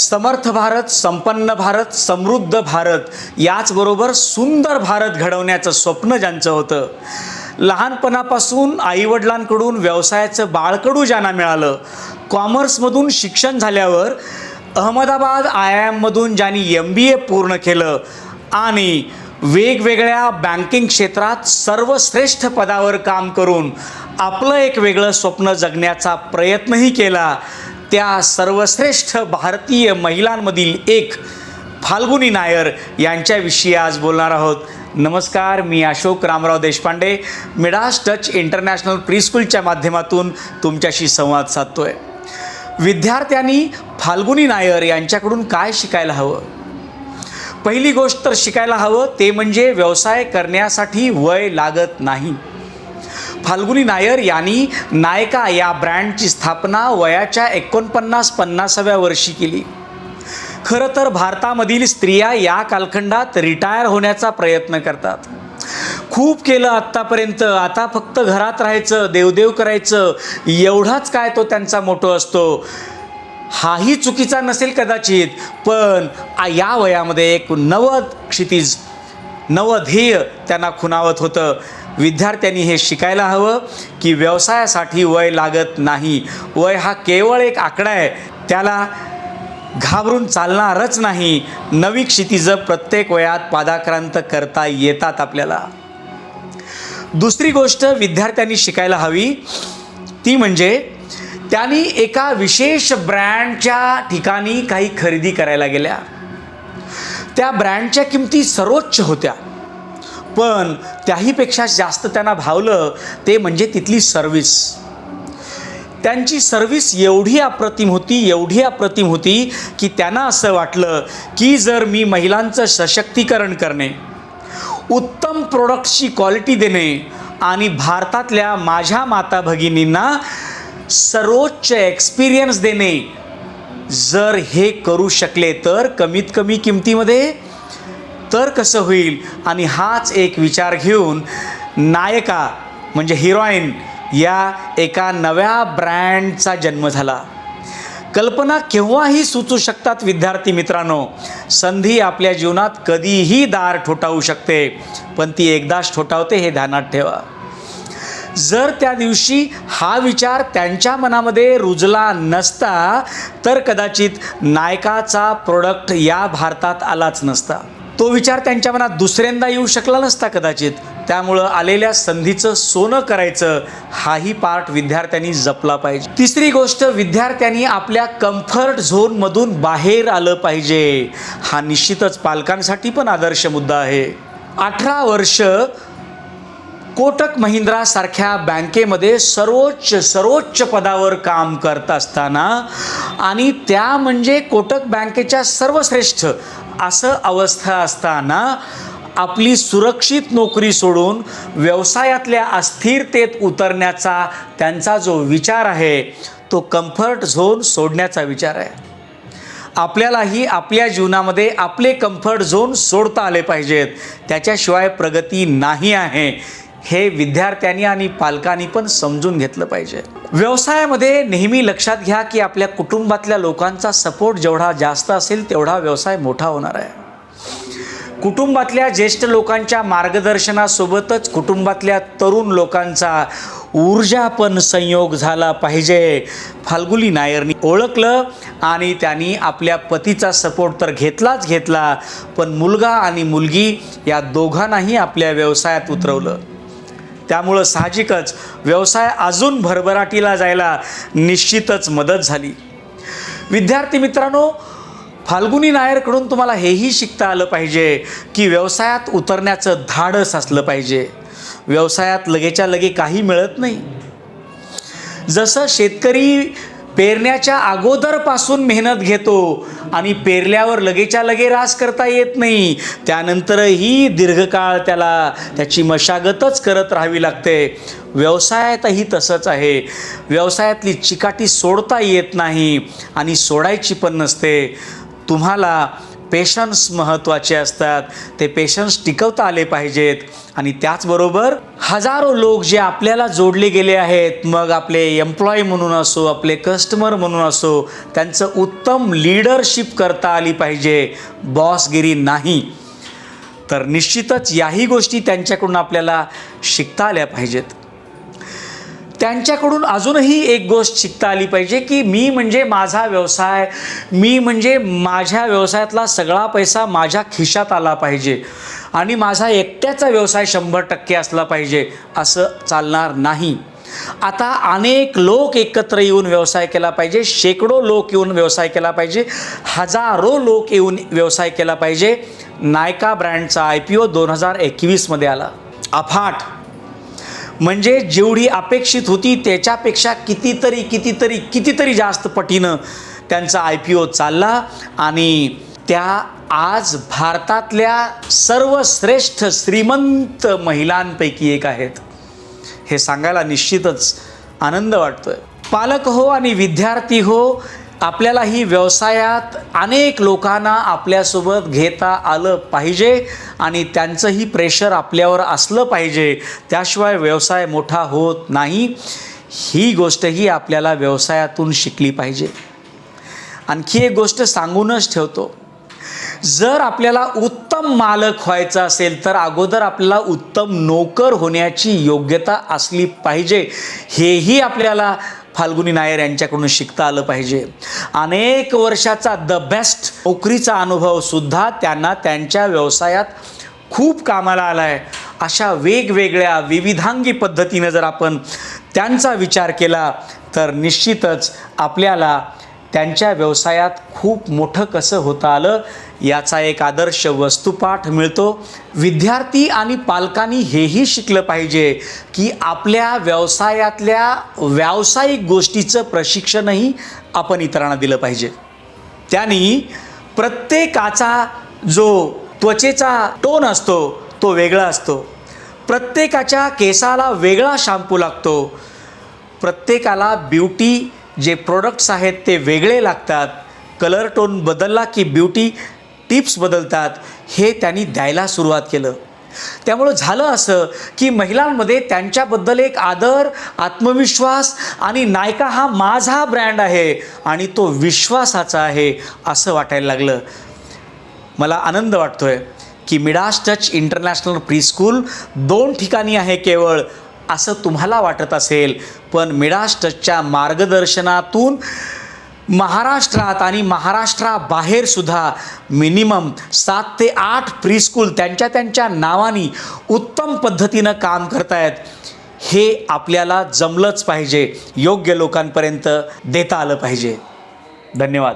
समर्थ भारत संपन्न भारत समृद्ध भारत याचबरोबर सुंदर भारत घडवण्याचं स्वप्न ज्यांचं होतं. लहानपणापासून आईवडिलांकडून व्यवसायाचं बाळकडू ज्यांना मिळालं कॉमर्समधून शिक्षण झाल्यावर अहमदाबाद आय आय एममधून ज्यांनी एम बी ए पूर्ण केलं आणि वेगवेगळ्या बँकिंग क्षेत्रात सर्वश्रेष्ठ पदावर काम करून आपलं एक वेगळं स्वप्न जगण्याचा प्रयत्नही केला त्या सर्वश्रेष्ठ भारतीय महिलांमधील एक फाल्गुनी नायर यांच्याविषयी आज बोलणार आहोत. नमस्कार मी Ashok Ramrao Deshpande Midas touch international प्रीस्कूलच्या माध्यमातून तुमच्याशी संवाद साधतोय. विद्यार्थ्यांनी फाल्गुनी नायर यांच्याकडून काय शिकायला हवं? पहिली गोष्ट तर शिकायला हवं ते म्हणजे व्यवसाय करण्यासाठी वय लागत नाही. फाल्गुनी नायर यांनी नायका या ब्रँडची स्थापना वयाच्या एकोणपन्नास पन्नासाव्या वर्षी केली. खरं तर भारतामधील स्त्रिया या कालखंडात रिटायर होण्याचा प्रयत्न करतात. खूप केलं आत्तापर्यंत आता फक्त घरात राहायचं देवदेव करायचं एवढाच काय तो त्यांचा मोठो असतो. हाही चुकीचा नसेल कदाचित पण या वयामध्ये एक नवं क्षितिज नवं ध्येय त्यांना खुणावत होतं. विद्यार्थ्यांनी हे शिकायला हवं की व्यवसायासाठी वय लागत नाही. वय हा केवळ एक आकडा आहे. त्याला घाबरून चालणारच नाही. नवी क्षितिजं प्रत्येक वयात पादाक्रांत करता येतात आपल्याला. दुसरी गोष्ट विद्यार्थ्यांनी शिकायला हवी ती म्हणजे त्यांनी एका विशेष ब्रँडच्या ठिकाणी काही खरेदी करायला गेल्या. त्या ब्रँडच्या किमती सर्वोच्च होत्या. पण त्याहीपेक्षा जास्त त्यांना भावलं ते म्हणजे तिथली सर्विस त्यांची सर्विस एवढी अप्रतिम होती एवढी अप्रतिम होती की त्यांना असं वाटलं की जर मी महिलांचं सशक्तीकरण करणे उत्तम प्रोडक्टची क्वालिटी देणे आणि भारतातल्या माझ्या माता भगिनींना सर्वोच्च एक्सपिरियन्स देणे जर हे करू शकले तर कमीत कमी किमतीमध्ये तर कसं होईल? आणि हाच एक विचार घेऊन नायका म्हणजे हिरोईन या एका नव्या ब्रँडचा जन्म झाला. कल्पना केव्हाही सुचू शकतात विद्यार्थी मित्रांनो संधी आपल्या जीवनात कधीही दार ठोठावू शकते पण ती एकदाच ठोठावते हे ध्यानात ठेवा. जर त्या दिवशी हा विचार त्यांच्या मनामध्ये रुजला नसता तर कदाचित नायकाचा प्रोडक्ट या भारतात आलाच नसता. तो विचार त्यांच्या मनात दुसऱ्यांदा येऊ शकला नसता कदाचित. त्यामुळं आलेल्या संधीचं सोनं करायचं हाही पार्ट विद्यार्थ्यांनी जपला पाहिजे. तिसरी गोष्ट विद्यार्थ्यांनी आपल्या कम्फर्ट झोनमधून बाहेर आलं पाहिजे. हा निश्चितच पालकांसाठी पण आदर्श मुद्दा आहे. अठरा वर्ष कोटक महिंद्रा सारख्या बँकेमध्ये सर्वोच्च सर्वोच्च पदावर काम करत असताना आणि त्या म्हणजे कोटक बँकेच्या सर्वश्रेष्ठ असं अवस्था असताना आपली सुरक्षित नोकरी सोडून व्यवसायातल्या अस्थिरतेत उतरण्याचा त्यांचा जो विचार आहे तो कम्फर्ट झोन सोडण्याचा विचार आहे. आपल्यालाही आपल्या जीवनामध्ये आपले कम्फर्ट झोन सोडता आले पाहिजेत. त्याच्याशिवाय प्रगती नाही आहे. हे विद्यार्थ्यांनी आणि पालकांनी पण समजून घेतलं पाहिजे. व्यवसायामध्ये नेहमी लक्षात घ्या की आपल्या कुटुंबातल्या लोकांचा सपोर्ट जेवढा जास्त असेल तेवढा व्यवसाय मोठा होणार आहे. कुटुंबातल्या ज्येष्ठ लोकांच्या मार्गदर्शनासोबतच कुटुंबातल्या तरुण लोकांचा ऊर्जा पण संयोग झाला पाहिजे. फाल्गुली नायरनी ओळखलं आणि त्यांनी आपल्या पतीचा सपोर्ट तर घेतलाच घेतला पण मुलगा आणि मुलगी या दोघांनाही आपल्या व्यवसायात उतरवलं. त्यामुळं साहजिकच व्यवसाय अजून भरभराटीला जायला निश्चितच मदत झाली. विद्यार्थी मित्रांनो फाल्गुनी नायरकडून तुम्हाला हेही शिकता आलं पाहिजे की व्यवसायात उतरण्याचं धाडस असलं पाहिजे. व्यवसायात लगेच्या लगे काही मिळत नाही. जसं शेतकरी पेरण्याच्या अगोदरपासून मेहनत घेतो. आणि पेरल्यावर लगेच्या लगे रास करता येत नाही. त्यानंतरही दीर्घकाळ त्याला त्याची मशागतच करत राहावी लागते. व्यवसायातही तसंच आहे. व्यवसायातली चिकाटी सोडता येत नाही आणि सोडायची पण नसते. तुम्हाला पेशन्स महत्त्वाचे असतात. ते पेशन्स टिकवता आले पाहिजेत. आणि त्याचबरोबर हजारो लोक जे आपल्याला जोडले गेले आहेत मग आपले एम्प्लॉई म्हणून असो आपले कस्टमर म्हणून असो त्यांचं उत्तम लीडरशिप करता आली पाहिजे. बॉसगिरी नाही. तर निश्चितच याही गोष्टी त्यांच्याकडून आपल्याला शिकता आल्या पाहिजेत. त्यांच्याकडून अजूनही एक गोष्ट शिकता आली पाहिजे की मी म्हणजे माझा व्यवसाय मी म्हणजे माझ्या व्यवसायातला सगळा पैसा माझ्या खिशात आला पाहिजे आणि माझा एकट्याचा व्यवसाय शंभर टक्के असला पाहिजे असं चालणार नाही. आता अनेक लोक एकत्र येऊन व्यवसाय केला पाहिजे शेकडो लोक येऊन व्यवसाय केला पाहिजे हजारो लोक येऊन व्यवसाय केला पाहिजे. नायका ब्रँडचा आय पी ओ दोन हजार एकवीसमध्ये आला. अफाट. म्हणजे जेवढी अपेक्षित होती त्याच्यापेक्षा कितीतरी कितीतरी कितीतरी जास्त पटीनं त्यांचा आय पी ओ चालला आणि त्या आज भारतातल्या सर्वश्रेष्ठ श्रीमंत महिलांपैकी एक आहेत. हे सांगायला निश्चितच आनंद वाटतोय. पालक हो आणि विद्यार्थी हो आपल्यालाही व्यवसायात अनेक लोकांना आपल्यासोबत घेता आलं पाहिजे आणि त्यांचंही प्रेशर आपल्यावर असलं पाहिजे. त्याशिवाय व्यवसाय मोठा होत नाही. ही गोष्टही आपल्याला व्यवसायातून शिकली पाहिजे. आणखी एक गोष्ट सांगूनच ठेवतो. जर आपल्याला उत्तम मालक व्हायचं असेल तर अगोदर आपल्याला उत्तम नोकर होण्याची योग्यता असली पाहिजे. हेही आपल्याला फाल्गुनी नायर यांच्याकडून शिकता आलं पाहिजे. अनेक वर्षाचा द बेस्ट नोकरीचा अनुभवसुद्धा त्यांना त्यांच्या व्यवसायात खूप कामाला आला आहे अशा वेगवेगळ्या विविधांगी पद्धतीनं जर आपण त्यांचा विचार केला तर निश्चितच आपल्याला त्यांच्या व्यवसायात खूप मोठं कसं होतं आलं याचा एक आदर्श वस्तुपाठ मिळतो. विद्यार्थी आणि पालकांनी हेही शिकलं पाहिजे की आपल्या व्यवसायातल्या व्यावसायिक गोष्टीचं प्रशिक्षणही आपण इतरांना दिलं पाहिजे. त्यांनी प्रत्येकाचा जो त्वचेचा टोन असतो तो वेगळा असतो. प्रत्येकाच्या केसाला वेगळा शॅम्पू लागतो. प्रत्येकाला ब्युटी जे प्रोडक्ट्स आहेत ते वेगळे लागतात कलर टोन बदलला की ब्युटी टिप्स बदलतात हे त्यांनी द्यायला सुरुवात केलं. त्यामुळं झालं असं की महिलांमध्ये त्यांच्याबद्दल एक आदर आत्मविश्वास आणि नायका हा माझा ब्रँड आहे आणि तो विश्वासाचा आहे असं वाटायला लागलं. मला आनंद वाटतोय की मिडास टच इंटरनॅशनल प्रीस्कूल दोन ठिकाणी आहे केवळ असं तुम्हाला वाटत असेल पण मिडास टचच्या मार्गदर्शनातून महाराष्ट्रात आणि महाराष्ट्राबाहेर सुद्धा मिनिमम सात ते आठ प्रीस्कूल त्यांच्या त्यांच्या नावानी उत्तम पद्धतीनं काम करतायत हे आपल्याला जमलंच पाहिजे योग्य लोकांपर्यंत देता आलं पाहिजे. धन्यवाद.